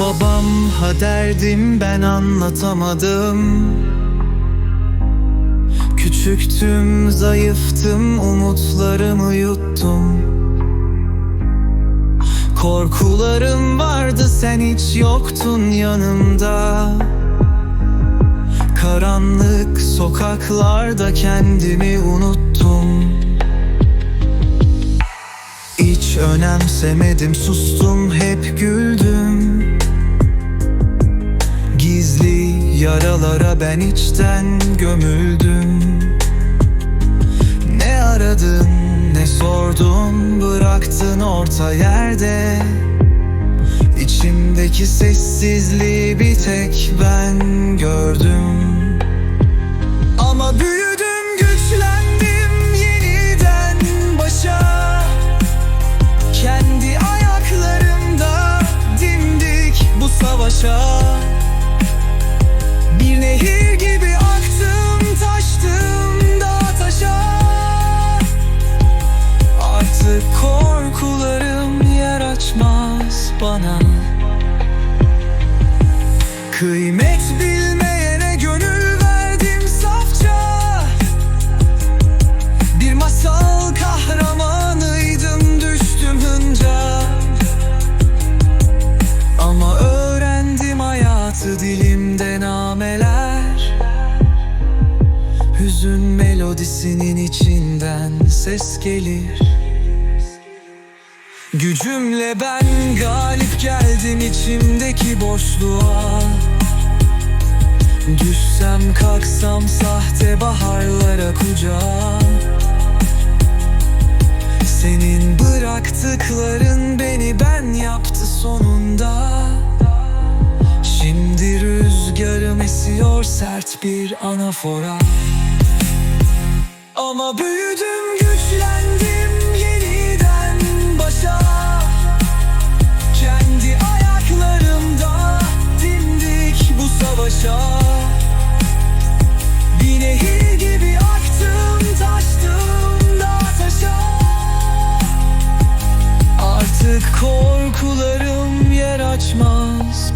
babam ha derdim ben anlatamadım. Küçüktüm, zayıftım, umutlarımı yuttum. Korkularım vardı sen hiç yoktun yanımda. Karanlık sokaklarda kendimi unuttum. Hiç önemsemedim sustum hep güldüm yaralara ben içten gömüldüm. Ne aradın ne sordun bıraktın orta yerde. İçimdeki sessizliği bir tek ben gördüm Kıymet bilmeyene gönül verdim safça. Bir masal kahramanıydım düştüm hınca. Ama öğrendim hayatı dilimde nameler. Hüzün melodisinin içinden ses gelir. Gücümle ben galip geldim içimdeki boşluğa Düşsem kalksam sahte baharlara kucağa Senin bıraktıkların beni ben yaptı sonunda. Şimdi rüzgarım esiyor sert bir anafora. Ama büyüdüm güçlendim Korkularım yer açmaz.